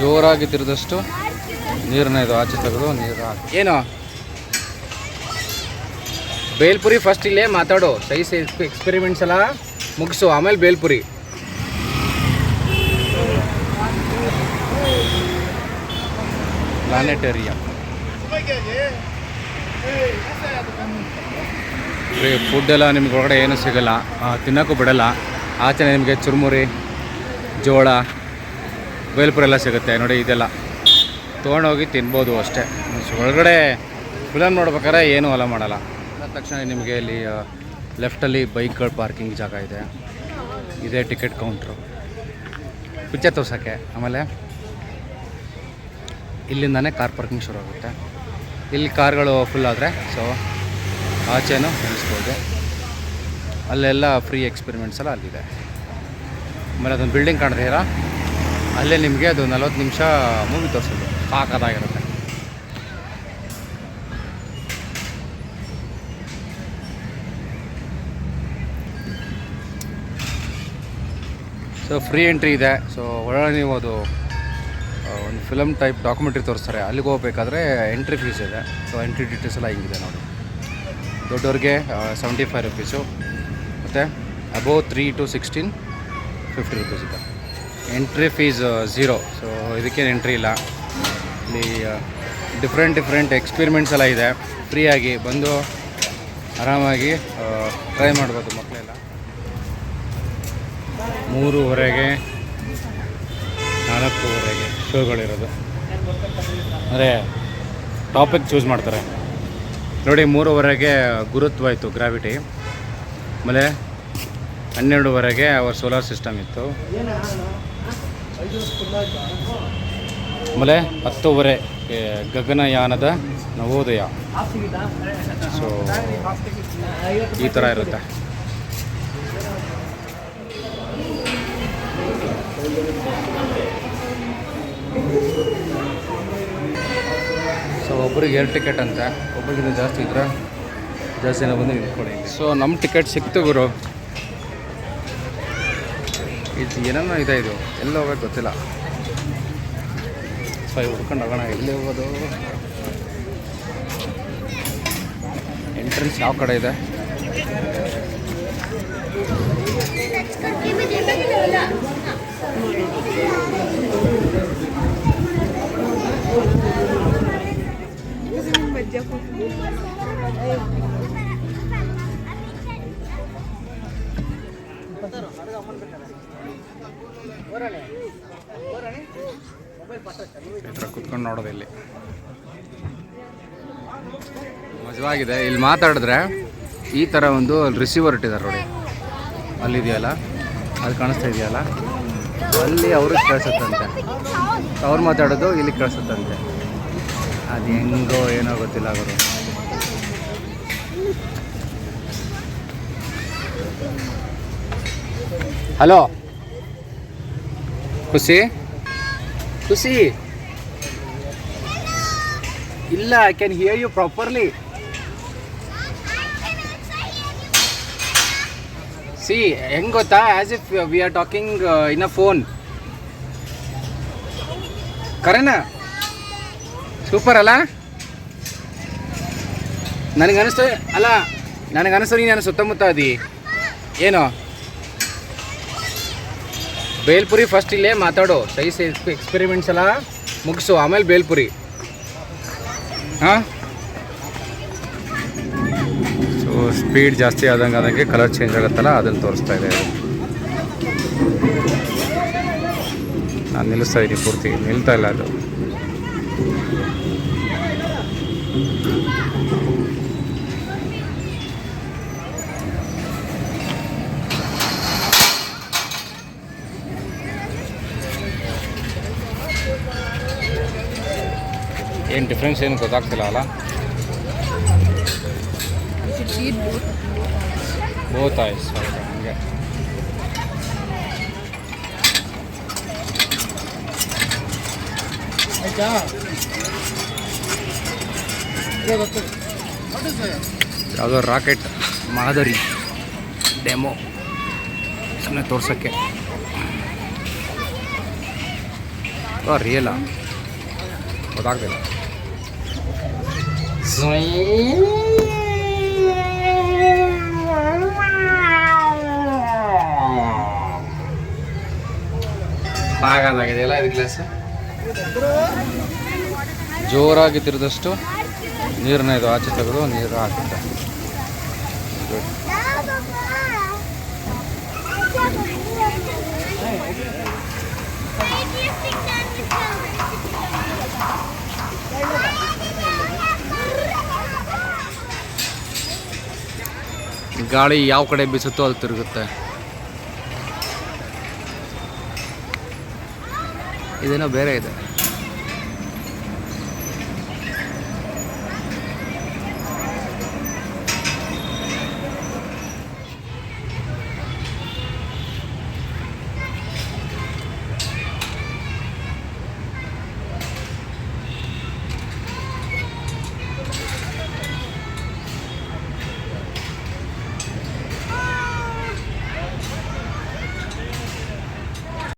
ಜೋರಾಗಿ ತಿರುದಷ್ಟು ನೀರನ್ನ ಇದು ಆಚೆ ತೆಗೆದು ನೀರು ಹಾಕಿ. ಏನು? ಬೇಲ್ಪುರಿ ಫಸ್ಟ್ ಇಲ್ಲೇ ಮಾತಾಡು. ಸೈಸ್ ಎಕ್ಸ್ಪೆರಿಮೆಂಟ್ಸ್ ಎಲ್ಲ ಮುಗಿಸು. ಆಮೇಲೆ ಬೇಲ್ಪುರಿ. ಪ್ಲಾನೆಟೇರಿಯಂ ಫುಡ್ ಎಲ್ಲ ನಿಮ್ಗೆ ಒಳಗಡೆ ಏನೂ ಸಿಗಲ್ಲ. ತಿನ್ನೋಕ್ಕೂ ಬಿಡಲ್ಲ. ಆಚೆ ನಿಮಗೆ ಚುರುಮುರಿ, ಜೋಳ, ಬೇಲ್ಪುರ ಎಲ್ಲ ಸಿಗುತ್ತೆ. ನೋಡಿ ಇದೆಲ್ಲ. ತೊಗೊಂಡೋಗಿ ತಿನ್ಬೋದು ಅಷ್ಟೇ. ಒಳಗಡೆ ಫಿಲಮ್ ನೋಡ್ಬೇಕಾದ್ರೆ ಏನೂ ಅಲ್ಲ ಮಾಡಲ್ಲ. ತಕ್ಷಣ ನಿಮಗೆ ಇಲ್ಲಿ ಲೆಫ್ಟಲ್ಲಿ ಬೈಕ್ಗಳು ಪಾರ್ಕಿಂಗ್ ಜಾಗ ಇದೆ. ಇದೇ ಟಿಕೆಟ್ ಕೌಂಟ್ರು ಪಿಚ್ಚೆ ತೋರ್ಸೋಕ್ಕೆ. ಆಮೇಲೆ ಇಲ್ಲಿಂದನೇ ಕಾರ್ ಪಾರ್ಕಿಂಗ್ ಶುರು ಆಗುತ್ತೆ. ಇಲ್ಲಿ ಕಾರ್ಗಳು ಫುಲ್ ಆದರೆ ಸೊ ಆಚೆನೂ ನಿಲ್ಲಿಸ್ಬೋದು. ಅಲ್ಲೆಲ್ಲ ಫ್ರೀ ಎಕ್ಸ್ಪೆರಿಮೆಂಟ್ಸ್ ಎಲ್ಲ ಅಲ್ಲಿದೆ. ಆಮೇಲೆ ಅದೊಂದು ಬಿಲ್ಡಿಂಗ್ ಕಾಣ್ತೀರಾ ಅಲ್ಲೇ ನಿಮಗೆ ಅದು ನಲ್ವತ್ತು ನಿಮಿಷ ಮೂವಿ ತೋರಿಸೋದು ಸಾಕಾಗಿರುತ್ತೆ ಸೊ ಫ್ರೀ ಎಂಟ್ರಿ ಇದೆ. ಸೊ ಒಳಗಡೆ ನೀವು ಅದು ಒಂದು ಫಿಲಮ್ ಟೈಪ್ ಡಾಕ್ಯುಮೆಂಟ್ರಿ ತೋರಿಸ್ತಾರೆ. ಅಲ್ಲಿಗೆ ಹೋಗ್ಬೇಕಾದ್ರೆ ಎಂಟ್ರಿ ಫೀಸ್ ಇದೆ. ಸೊ ಎಂಟ್ರಿ ಡೀಟೇಲ್ಸ್ ಎಲ್ಲ ಹಿಂಗಿದೆ ನೋಡಿ. ದೊಡ್ಡವ್ರಿಗೆ ಸೆವೆಂಟಿ ಫೈವ್ ರುಪೀಸು ಮತ್ತು above three to sixteen fifty rupees ಇದೆ. ಎಂಟ್ರಿ ಫೀಸ್ ಝೀರೋ ಸೊ ಇದಕ್ಕೇನು ಎಂಟ್ರಿ ಇಲ್ಲ. ಇಲ್ಲಿ ಡಿಫ್ರೆಂಟ್ ಡಿಫ್ರೆಂಟ್ ಎಕ್ಸ್ಪೆರಿಮೆಂಟ್ಸ್ ಎಲ್ಲ ಇದೆ. ಫ್ರೀಯಾಗಿ ಬಂದು ಆರಾಮಾಗಿ ಟ್ರೈ ಮಾಡ್ಬೋದು ಮಕ್ಕಳೆಲ್ಲ ಮೂರುವರೆಗೆ, ನಾಲ್ಕೂವರೆಗೆ ಶೋಗಳಿರೋದು. ಅಂದರೆ ಟಾಪಿಕ್ ಚೂಸ್ ಮಾಡ್ತಾರೆ. ನೋಡಿ, ಮೂರುವರೆಗೆ ಗುರುತ್ವ ಇತ್ತು ಗ್ರಾವಿಟಿ ಆಮೇಲೆ ಹನ್ನೆರಡುವರೆಗೆ ಅವರ ಸೋಲಾರ್ ಸಿಸ್ಟಮ್ ಇತ್ತು. ಆಮೇಲೆ ಹತ್ತುವರೆ ಗಗನಯಾನದ ನವೋದಯ. ಸೊ ಈ ಥರ ಇರುತ್ತೆ. ಸೊ ಒಬ್ರಿಗೆ ಎರಡು ಟಿಕೆಟ್ ಅಂತ. ಒಬ್ರಿಗಿಂತ ಜಾಸ್ತಿ ಇದ್ರೆ ಜಾಸ್ತಿ ಜನ ಬಂದು ನಿಂತ್ಕೊಳ್ಳಿ ಸೊ ನಮ್ಮ ಟಿಕೆಟ್ ಸಿಕ್ತು ಗುರು. ಇದು ಏನನ್ನ ಇದೆ ಇದು? ಎಲ್ಲಿ ಹೋಗೋದು ಗೊತ್ತಿಲ್ಲ. ಸೊ ಇವು ಹುಡ್ಕೊಂಡು ಹೋಗೋಣ ಎಲ್ಲಿ ಹೋಗೋದು? ಎಂಟ್ರೆನ್ಸ್ ಯಾವ ಕಡೆ ಇದೆ? ಥರ ಕುತ್ಕೊಂಡು ನೋಡೋದು ಇಲ್ಲಿ. ಮಜವಾಗಿದೆ. ಇಲ್ಲಿ ಮಾತಾಡಿದ್ರೆ ಈ ಥರ ಒಂದು ರಿಸೀವರ್ ಇಟ್ಟಿದ್ದಾರೆ ನೋಡಿ. ಅಲ್ಲಿದೆಯಲ್ಲ? ಅದು ಕಾಣಿಸ್ತಾ ಇದೆಯಲ್ಲ? ಅಲ್ಲಿ ಅವ್ರಿಗೆ ಕಳಿಸುತ್ತಂತೆ. ಅವ್ರು ಮಾತಾಡೋದು ಇಲ್ಲಿ ಕಳಿಸುತ್ತಂತೆ. ಅದು ಹೆಂಗೋ ಏನೋ ಗೊತ್ತಿಲ್ಲ ಅವರು ಹಲೋ. ಖುಷಿ? ಖುಷಿ. ಇಲ್ಲ I can hear you properly see ಹೆಂಗ್ ಗೊತ್ತಾ? As if we are talking in a phone ಕರೆನಾ super ಅಲ್ಲ? ನನಗೆ ಅನಿಸ್ತು ಅಲ್ಲ ನನಗೆ ಅನಿಸ್ತು ನೀನು ಸುತ್ತಮುತ್ತ ಅದಿ ಏನು? ಬೇಲ್ಪುರಿ ಫಸ್ಟ್ ಇಲ್ಲೇ ಮಾತಾಡು. ಸೈಸ್ ಎಕ್ಸ್ಪೆರಿಮೆಂಟ್ಸ್ ಎಲ್ಲ ಮುಗಿಸು. ಆಮೇಲೆ ಬೇಲ್ಪುರಿ. ಹಾಂ? ಸೊ ಸ್ಪೀಡ್ ಜಾಸ್ತಿ ಆದಂಗೆ ಆದಂಗೆ ಕಲರ್ ಚೇಂಜ್ ಆಗುತ್ತಲ್ಲ ಅದನ್ನು ತೋರಿಸ್ತಾ ಇದೆ. ನಾನು ನಿಲ್ಲಿಸ್ತಾ ಇದ್ದೀನಿ ಪೂರ್ತಿ. ನಿಲ್ತಾ ಇಲ್ಲ ಅದು. ಏನು ಡಿಫ್ರೆನ್ಸ್ ಏನು ಗೊತ್ತಾಗ್ತಿಲ್ಲ ಅಲ್ಲ? ಬೋತ್ ಆಯ್ಸ್ ಹಂಗೆ. ಯಾವುದೋ ರಾಕೆಟ್ ಮಾದರಿ ಡೆಮೋ. ಸುಮ್ಮನೆ ತೋರ್ಸೋಕ್ಕೆ. ರಿಯಲಾ ಗೊತ್ತಾಗ್ತಿಲ್ಲ. ಸಾಕಾಗಿದೆ ಇದು ಗ್ಲಾಸ್ ಜೋರಾಗಿ ತಿರುದಷ್ಟು ನೀರನ್ನ ಇದು ಆಚೆ ತೆಗೆದು ನೀರು ಹಾಕುತ್ತೆ. ಗಾಳಿ ಯಾವ ಕಡೆ ಬೀಸುತ್ತೋ ಅದು ತಿರುಗುತ್ತೆ. ಇದೇನೋ ಬೇರೆ ಇದೆ.